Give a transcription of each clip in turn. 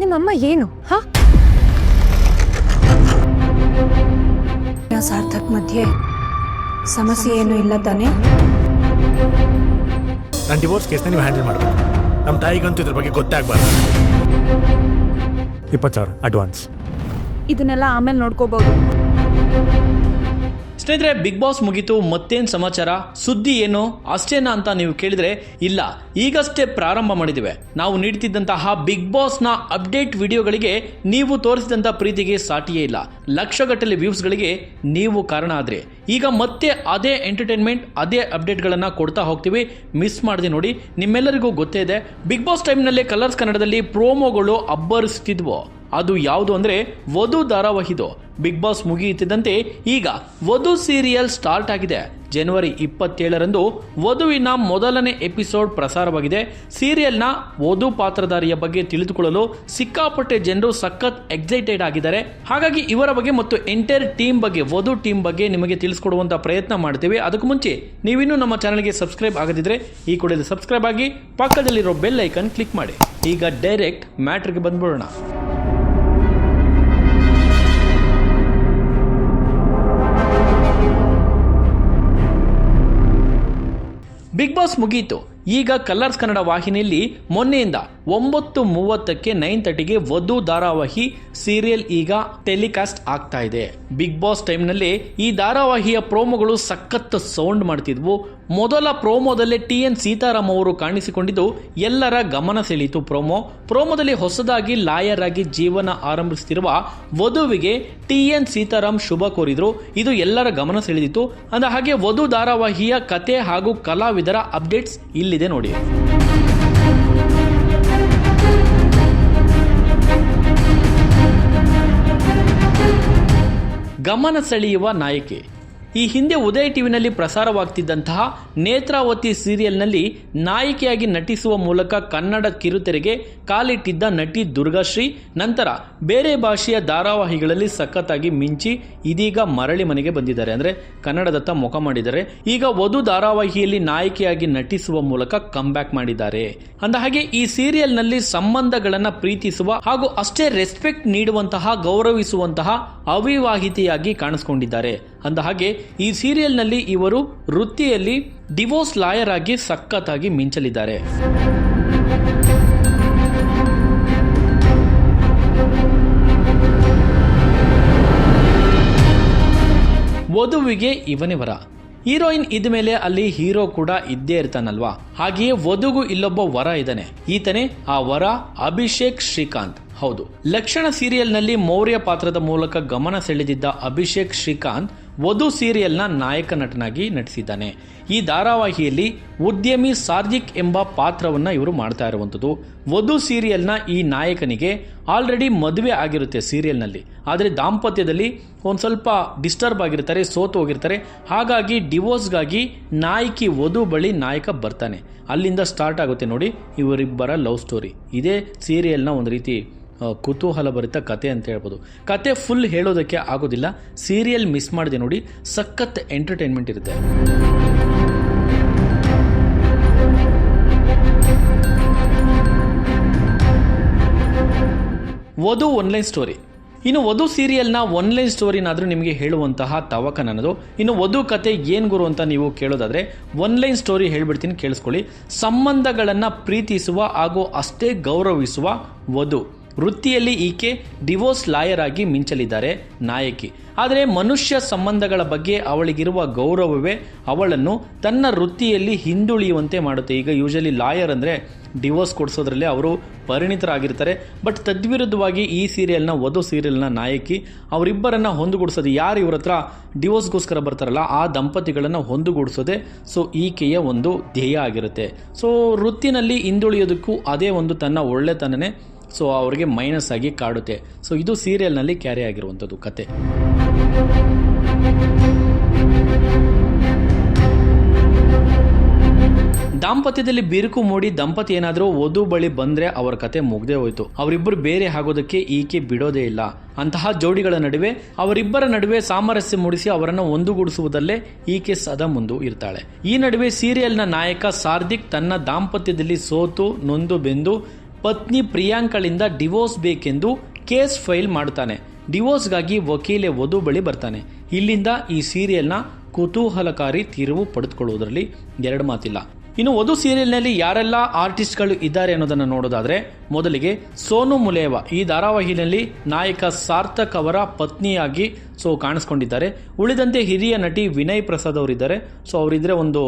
ನಿಮ್ಮಮ್ಮ ಏನು? ಹಾ? ಸಾರ್ಥಕ್ ಮಧ್ಯೆ ಸಮಸ್ಯೆ ಏನು ಇಲ್ಲ ತಾನೆ? ನನ್ನ ಡಿವೋರ್ಸ್ ಕೇಸ್ನ ನೀವು ಹ್ಯಾಂಡಲ್ ಮಾಡಬೇಕು. ನಮ್ಮ ತಾಯಿಗಂತೂ ಇದ್ರ ಬಗ್ಗೆ ಗೊತ್ತಾಗಬಾರ್ದು ಇಪ್ಪತ್ತು ಸಾವಿರ ಅಡ್ವಾನ್ಸ್ ಇದನ್ನೆಲ್ಲ ಆಮೇಲೆ ನೋಡ್ಕೋಬಹುದು ಸ್ನೇಹಿತರೆ ಬಿಗ್ ಬಾಸ್ ಮುಗಿತು, ಮತ್ತೇನು ಸಮಾಚಾರ? ಸುದ್ದಿ ಏನು? ಅಷ್ಟೇನಾ ಅಂತ ನೀವು ಕೇಳಿದ್ರೆ, ಇಲ್ಲ. ಈಗಷ್ಟೇ ಪ್ರಾರಂಭ ಮಾಡಿದ್ದೇವೆ ನಾವು ನೀಡ್ತಿದ್ದಂತಹ ಬಿಗ್ ಬಾಸ್ನ ಅಪ್ಡೇಟ್ ವಿಡಿಯೋಗಳಿಗೆ ನೀವು ತೋರಿಸಿದಂಥ ಪ್ರೀತಿಗೆ ಸಾಟಿಯೇ ಇಲ್ಲ. ಲಕ್ಷಗಟ್ಟಲೆ ವ್ಯೂಸ್ಗಳಿಗೆ ನೀವು ಕಾರಣ ಆದ್ರೆ. ಈಗ ಮತ್ತೆ ಅದೇ ಎಂಟರ್ಟೈನ್ಮೆಂಟ್ ಅದೇ ಅಪ್ಡೇಟ್ಗಳನ್ನು ಕೊಡ್ತಾ ಹೋಗ್ತೀವಿ. ಮಿಸ್ ಮಾಡಿದೆ ನೋಡಿ, ನಿಮ್ಮೆಲ್ಲರಿಗೂ ಗೊತ್ತೇ ಇದೆ ಬಿಗ್ ಬಾಸ್ ಟೈಮ್ನಲ್ಲಿ ಕಲರ್ಸ್ ಕನ್ನಡದಲ್ಲಿ ಪ್ರೋಮೋಗಳು ಅಬ್ಬರಿಸ್ತಿದ್ವು. ಅದು ಯಾವುದು ಅಂದರೆ ವಧು ಧಾರಾವಾಹಿದು. ಬಿಗ್ ಬಾಸ್ ಮುಗಿಯುತ್ತಿದ್ದಂತೆ ಈಗ ವಧು ಸೀರಿಯಲ್ ಸ್ಟಾರ್ಟ್ ಆಗಿದೆ. ಜನವರಿ ಇಪ್ಪತ್ತೇಳರಂದು ವಧುವಿನ ಮೊದಲನೇ ಎಪಿಸೋಡ್ ಪ್ರಸಾರವಾಗಿದೆ. ಸೀರಿಯಲ್ನ ವಧು ಪಾತ್ರಧಾರಿಯ ಬಗ್ಗೆ ತಿಳಿದುಕೊಳ್ಳಲು ಸಿಕ್ಕಾಪಟ್ಟೆ ಜನರು ಸಖತ್ ಎಕ್ಸೈಟೆಡ್ ಆಗಿದ್ದಾರೆ. ಹಾಗಾಗಿ ಇವರ ಬಗ್ಗೆ ಮತ್ತು ಎಂಟೈರ್ ಟೀಮ್ ಬಗ್ಗೆ, ವಧು ಟೀಮ್ ಬಗ್ಗೆ ನಿಮಗೆ ತಿಳಿಸ್ಕೊಡುವಂಥ ಪ್ರಯತ್ನ ಮಾಡ್ತೀವಿ. ಅದಕ್ಕೂ ಮುಂಚೆ ನೀವಿನ್ನೂ ನಮ್ಮ ಚಾನಲ್ಗೆ ಸಬ್ಸ್ಕ್ರೈಬ್ ಆಗದಿದ್ರೆ ಈ ಕೂಡಲೇ ಸಬ್ಸ್ಕ್ರೈಬ್ ಆಗಿ ಪಕ್ಕದಲ್ಲಿರೋ ಬೆಲ್ ಐಕನ್ ಕ್ಲಿಕ್ ಮಾಡಿ. ಈಗ ಡೈರೆಕ್ಟ್ ಮ್ಯಾಟ್ರಿಗೆ ಬಂದ್ಬಿಡೋಣ. ಬಿಗ್ ಬಾಸ್ ಮುಗೀತು. ಈಗ ಕಲರ್ಸ್ ಕನ್ನಡ ವಾಹಿನಿಯಲ್ಲಿ ಮೊನ್ನೆಯಿಂದ ಒಂಬತ್ತು ಮೂವತ್ತಕ್ಕೆ ನೈನ್ ತರ್ಟಿಗೆ ವಧು ಧಾರಾವಾಹಿ ಸೀರಿಯಲ್ ಈಗ ಟೆಲಿಕಾಸ್ಟ್ ಆಗ್ತಾ ಇದೆ. ಬಿಗ್ ಬಾಸ್ ಟೈಮ್ನಲ್ಲಿ ಈ ಧಾರಾವಾಹಿಯ ಪ್ರೋಮೋಗಳು ಸಖತ್ ಸೌಂಡ್ ಮಾಡ್ತಿದ್ವು. ಮೊದಲ ಪ್ರೋಮೋದಲ್ಲೇ ಟಿ ಎನ್ ಸೀತಾರಾಮ್ ಅವರು ಕಾಣಿಸಿಕೊಂಡಿದ್ದು, ಎಲ್ಲರ ಗಮನ ಸೆಳೀತು ಪ್ರೋಮೋ. ಪ್ರೋಮೋದಲ್ಲಿ ಹೊಸದಾಗಿ ಲಾಯರ್ ಆಗಿ ಜೀವನ ಆರಂಭಿಸುತ್ತಿರುವ ವಧುವಿಗೆ ಟಿ ಎನ್ ಸೀತಾರಾಮ್ ಶುಭ ಕೋರಿದ್ರು. ಇದು ಎಲ್ಲರ ಗಮನ ಸೆಳೆದಿತ್ತು. ಅಂದ ಹಾಗೆ ವಧು ಧಾರಾವಾಹಿಯ ಕತೆ ಹಾಗೂ ಕಲಾವಿದರ ಅಪ್ಡೇಟ್ಸ್ ಇಲ್ಲಿದೆ ನೋಡಿ. ಗಮನ ಸೆಳೆಯುವ ನಾಯಕಿ. ಈ ಹಿಂದೆ ಉದಯ ಟಿವಿನಲ್ಲಿ ಪ್ರಸಾರವಾಗ್ತಿದ್ದಂತಹ ನೇತ್ರಾವತಿ ಸೀರಿಯಲ್ನಲ್ಲಿ ನಾಯಕಿಯಾಗಿ ನಟಿಸುವ ಮೂಲಕ ಕನ್ನಡ ಕಿರುತೆರೆಗೆ ಕಾಲಿಟ್ಟಿದ್ದ ನಟಿ ದುರ್ಗಾಶ್ರೀ, ನಂತರ ಬೇರೆ ಭಾಷೆಯ ಧಾರಾವಾಹಿಗಳಲ್ಲಿ ಸಖತ್ತಾಗಿ ಮಿಂಚಿ ಇದೀಗ ಮರಳಿ ಮನೆಗೆ ಬಂದಿದ್ದಾರೆ. ಅಂದರೆ ಕನ್ನಡದತ್ತ ಮುಖ ಮಾಡಿದ್ದಾರೆ. ಈಗ ವಧು ಧಾರಾವಾಹಿಯಲ್ಲಿ ನಾಯಕಿಯಾಗಿ ನಟಿಸುವ ಮೂಲಕ ಬ್ಯಾಕ್ ಮಾಡಿದ್ದಾರೆ. ಅಂದ ಹಾಗೆ ಈ ಸೀರಿಯಲ್ನಲ್ಲಿ ಸಂಬಂಧಗಳನ್ನು ಪ್ರೀತಿಸುವ ಹಾಗೂ ಅಷ್ಟೇ ರೆಸ್ಪೆಕ್ಟ್ ನೀಡುವಂತಹ, ಗೌರವಿಸುವಂತಹ ಅವಿವಾಹಿತೆಯಾಗಿ ಕಾಣಿಸ್ಕೊಂಡಿದ್ದಾರೆ. ಅಂದ ಹಾಗೆ ಈ ಸೀರಿಯಲ್ನಲ್ಲಿ ಇವರು ವೃತ್ತಿಯಲ್ಲಿ ಡಿವೋರ್ಸ್ ಲಾಯರ್ ಆಗಿ ಸಖತ್ತಾಗಿ ಮಿಂಚಲಿದ್ದಾರೆ. ವಧುವಿಗೆ ಇವನೇ ವರ. ಹೀರೋಯಿನ್ ಇದ್ಮೇಲೆ ಅಲ್ಲಿ ಹೀರೋ ಕೂಡ ಇದ್ದೇ ಇರ್ತಾನಲ್ವಾ? ಹಾಗೆಯೇ ವಧುಗೂ ಇಲ್ಲೊಬ್ಬ ವರ ಇದ್ದಾನೆ. ಈತನೇ ಆ ವರ ಅಭಿಷೇಕ್ ಶ್ರೀಕಾಂತ್. ಹೌದು. ಲಕ್ಷಣ ಸೀರಿಯಲ್ನಲ್ಲಿ ಮೌರ್ಯ ಪಾತ್ರದ ಮೂಲಕ ಗಮನ ಸೆಳೆದಿದ್ದ ಅಭಿಷೇಕ್ ಶ್ರೀಕಾಂತ್ ವಧು ಸೀರಿಯಲ್ನ ನಾಯಕ ನಟನಾಗಿ ನಟಿಸಿದ್ದಾನೆ. ಈ ಧಾರಾವಾಹಿಯಲ್ಲಿ ಉದ್ಯಮಿ ಸಾರ್ಜಿಕ್ ಎಂಬ ಪಾತ್ರವನ್ನ ಇವರು ಮಾಡ್ತಾ ಇರುವಂಥದ್ದು. ವಧು ಸೀರಿಯಲ್ನ ಈ ನಾಯಕನಿಗೆ ಆಲ್ರೆಡಿ ಮದುವೆ ಆಗಿರುತ್ತೆ ಸೀರಿಯಲ್ನಲ್ಲಿ. ಆದರೆ ದಾಂಪತ್ಯದಲ್ಲಿ ಒಂದು ಸ್ವಲ್ಪ ಡಿಸ್ಟರ್ಬ್ ಆಗಿರ್ತಾರೆ, ಸೋತು ಹೋಗಿರ್ತಾರೆ. ಹಾಗಾಗಿ ಡಿವೋರ್ಸ್ಗಾಗಿ ನಾಯಕಿ ವಧು ಬಳಿ ನಾಯಕ ಬರ್ತಾನೆ. ಅಲ್ಲಿಂದ ಸ್ಟಾರ್ಟ್ ಆಗುತ್ತೆ ನೋಡಿ ಇವರಿಬ್ಬರ ಲವ್ ಸ್ಟೋರಿ. ಇದೇ ಸೀರಿಯಲ್ನ ಒಂದು ರೀತಿ ಆ, ಕುತೂಹಲ ಭರಿತ ಕತೆ ಅಂತ ಹೇಳ್ಬೋದು. ಕತೆ ಫುಲ್ ಹೇಳೋದಕ್ಕೆ ಆಗೋದಿಲ್ಲ. ಸೀರಿಯಲ್ ಮಿಸ್ ಮಾಡಿದೆ ನೋಡಿ ಸಖತ್ ಎಂಟರ್ಟೈನ್ಮೆಂಟ್ ಇರುತ್ತೆ. ವಧು ಒನ್ಲೈನ್ ಸ್ಟೋರಿ ಇನ್ನು ವಧು ಸೀರಿಯಲ್ನ ಒನ್ಲೈನ್ ಸ್ಟೋರಿನಾದರೂ ನಿಮಗೆ ಹೇಳುವಂತಹ ತವಕ ನನ್ನದು. ಇನ್ನು ವಧು ಕತೆ ಏನು ಗುರು ಅಂತ ನೀವು ಕೇಳೋದಾದ್ರೆ ಒನ್ಲೈನ್ ಸ್ಟೋರಿ ಹೇಳ್ಬಿಡ್ತೀನಿ ಕೇಳಿಸ್ಕೊಳ್ಳಿ. ಸಂಬಂಧಗಳನ್ನು ಪ್ರೀತಿಸುವ ಹಾಗೂ ಅಷ್ಟೇ ಗೌರವಿಸುವ ವಧು. ವೃತ್ತಿಯಲ್ಲಿ ಈಕೆ ಡಿವೋರ್ಸ್ ಲಾಯರ್ ಆಗಿ ಮಿಂಚಲಿದ್ದಾರೆ ನಾಯಕಿ. ಆದರೆ ಮನುಷ್ಯ ಸಂಬಂಧಗಳ ಬಗ್ಗೆ ಅವಳಿಗಿರುವ ಗೌರವವೇ ಅವಳನ್ನು ತನ್ನ ವೃತ್ತಿಯಲ್ಲಿ ಹಿಂದುಳಿಯುವಂತೆ ಮಾಡುತ್ತೆ. ಈಗ ಯೂಶಲಿ ಲಾಯರ್ ಅಂದರೆ ಡಿವೋರ್ಸ್ ಕೊಡಿಸೋದ್ರಲ್ಲಿ ಅವರು ಪರಿಣಿತರಾಗಿರ್ತಾರೆ. ಬಟ್ ತದ್ವಿರುದ್ಧವಾಗಿ ಈ ಸೀರಿಯಲ್ನ ವಧು ಸೀರಿಯಲ್ನ ನಾಯಕಿ ಅವರಿಬ್ಬರನ್ನ ಹೊಂದುಗೂಡಿಸೋದು ಯಾರು? ಇವ್ರ ಹತ್ರ ಡಿವೋರ್ಸ್ಗೋಸ್ಕರ ಬರ್ತಾರಲ್ಲ, ಆ ದಂಪತಿಗಳನ್ನು ಹೊಂದುಗೂಡಿಸೋದೆ ಸೊ ಈಕೆಯ ಒಂದು ಧ್ಯೇಯ ಆಗಿರುತ್ತೆ. ಸೊ ವೃತ್ತಿನಲ್ಲಿ ಹಿಂದುಳಿಯೋದಕ್ಕೂ ಅದೇ ಒಂದು ತನ್ನ ಒಳ್ಳೆತನನೇ. ಸೊ ಅವ್ರಿಗೆ ಮೈನಸ್ ಆಗಿ ಕಾಡುತ್ತೆ. ಸೊ ಇದು ಸೀರಿಯಲ್ನಲ್ಲಿ ಕ್ಯಾರಿ ಆಗಿರುವಂಥದ್ದು ಕತೆ. ದಾಂಪತ್ಯದಲ್ಲಿ ಬಿರುಕು ಮೂಡಿ ದಂಪತಿ ಏನಾದರೂ ವಧು ಬಳಿ ಬಂದ್ರೆ ಅವರ ಕತೆ ಮುಗ್ದೇ ಹೋಯ್ತು. ಅವರಿಬ್ಬರು ಬೇರೆ ಆಗೋದಕ್ಕೆ ಈಕೆ ಬಿಡೋದೇ ಇಲ್ಲ. ಅಂತಹ ಜೋಡಿಗಳ ನಡುವೆ ಅವರಿಬ್ಬರ ನಡುವೆ ಸಾಮರಸ್ಯ ಮೂಡಿಸಿ ಅವರನ್ನು ಒಂದುಗೂಡಿಸುವುದಲ್ಲೇ ಈಕೆ ಸದಾ ಮುಂದು ಇರ್ತಾಳೆ. ಈ ನಡುವೆ ಸೀರಿಯಲ್ನ ನಾಯಕ ಸಾರ್ದಿಕ್ ತನ್ನ ದಾಂಪತ್ಯದಲ್ಲಿ ಸೋತು, ನೊಂದು ಬೆಂದು ಪತ್ನಿ ಪ್ರಿಯಾಂಕಳಿಂದ ಡಿವೋರ್ಸ್ ಬೇಕೆಂದು ಕೇಸ್ ಫೈಲ್ ಮಾಡ್ತಾನೆ ಡಿವೋರ್ಸ್ಗಾಗಿ ವಕೀಲೆ ವಧು ಬಳಿ ಬರ್ತಾನೆ. ಇಲ್ಲಿಂದ ಈ ಸೀರಿಯಲ್ನ ಕುತೂಹಲಕಾರಿ ತಿರುವು ಪಡೆದುಕೊಳ್ಳುವುದರಲ್ಲಿ ಎರಡು ಮಾತಿಲ್ಲ. ಇನ್ನು ವಧು ಸೀರಿಯಲ್ನಲ್ಲಿ ಯಾರೆಲ್ಲ ಆರ್ಟಿಸ್ಟ್ಗಳು ಇದ್ದಾರೆ ಅನ್ನೋದನ್ನು ನೋಡೋದಾದ್ರೆ ಮೊದಲಿಗೆ ಸೋನು ಮುಲೇವ ಈ ಧಾರಾವಾಹಿನಲ್ಲಿ ನಾಯಕ ಸಾರ್ಥಕ್ ಅವರ ಪತ್ನಿಯಾಗಿ ಸೊ ಕಾಣಿಸ್ಕೊಂಡಿದ್ದಾರೆ. ಉಳಿದಂತೆ ಹಿರಿಯ ನಟಿ ವಿನಯ್ ಪ್ರಸಾದ್ ಅವರಿದ್ದಾರೆ. ಸೊ ಅವರಿದ್ರೆ ಒಂದು,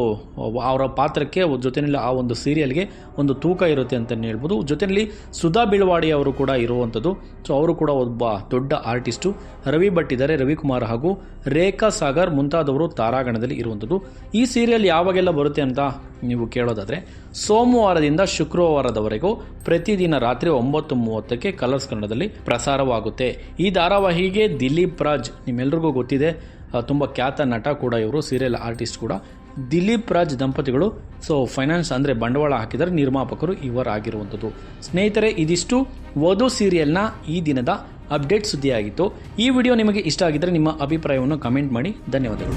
ಅವರ ಪಾತ್ರಕ್ಕೆ ಜೊತೆಯಲ್ಲಿ ಆ ಒಂದು ಸೀರಿಯಲ್ಗೆ ಒಂದು ತೂಕ ಇರುತ್ತೆ ಅಂತಲೇ ಹೇಳ್ಬೋದು. ಜೊತೆಯಲ್ಲಿ ಸುಧಾ ಬಿಳವಾಡಿ ಅವರು ಕೂಡ ಇರುವಂಥದ್ದು. ಸೊ ಅವರು ಕೂಡ ಒಬ್ಬ ದೊಡ್ಡ ಆರ್ಟಿಸ್ಟು. ರವಿ ಭಟ್ ಇದ್ದಾರೆ, ರವಿಕುಮಾರ್ ಹಾಗೂ ರೇಖಾ ಸಾಗರ್ ಮುಂತಾದವರು ತಾರಾಗಣದಲ್ಲಿ ಇರುವಂಥದ್ದು. ಈ ಸೀರಿಯಲ್ ಯಾವಾಗೆಲ್ಲ ಬರುತ್ತೆ ಅಂತ ನೀವು ಕೇಳೋದಾದರೆ ಸೋಮವಾರದಿಂದ ಶುಕ್ರವಾರದವರೆಗೂ ಪ್ರತಿದಿನ ರಾತ್ರಿ ಒಂಬತ್ತು ಮೂವತ್ತಕ್ಕೆ ಕಲರ್ಸ್ ಕನ್ನಡದಲ್ಲಿ ಪ್ರಸಾರವಾಗುತ್ತೆ. ಈ ಧಾರಾವಾಹಿಗೆ ದಿಲೀಪ್ ರಾಜ್, ನಿಮ್ಮೆಲ್ರಿಗೂ ಗೊತ್ತಿದೆ ತುಂಬ ಖ್ಯಾತ ನಟ ಕೂಡ ಇವರು ಸೀರಿಯಲ್ ಆರ್ಟಿಸ್ಟ್ ಕೂಡ. ದಿಲೀಪ್ ರಾಜ್ ದಂಪತಿಗಳು ಸೊ ಫೈನಾನ್ಸ್ ಅಂದರೆ ಬಂಡವಾಳ ಹಾಕಿದರೆ ನಿರ್ಮಾಪಕರು ಇವರಾಗಿರುವಂಥದ್ದು ಸ್ನೇಹಿತರೆ, ಇದಿಷ್ಟು ವಧು ಸೀರಿಯಲ್ನ ಈ ದಿನದ ಅಪ್ಡೇಟ್ ಸುದ್ದಿಯಾಗಿತ್ತು. ಈ ವಿಡಿಯೋ ನಿಮಗೆ ಇಷ್ಟ ಆಗಿದ್ದರೆ ನಿಮ್ಮ ಅಭಿಪ್ರಾಯವನ್ನು ಕಮೆಂಟ್ ಮಾಡಿ. ಧನ್ಯವಾದಗಳು.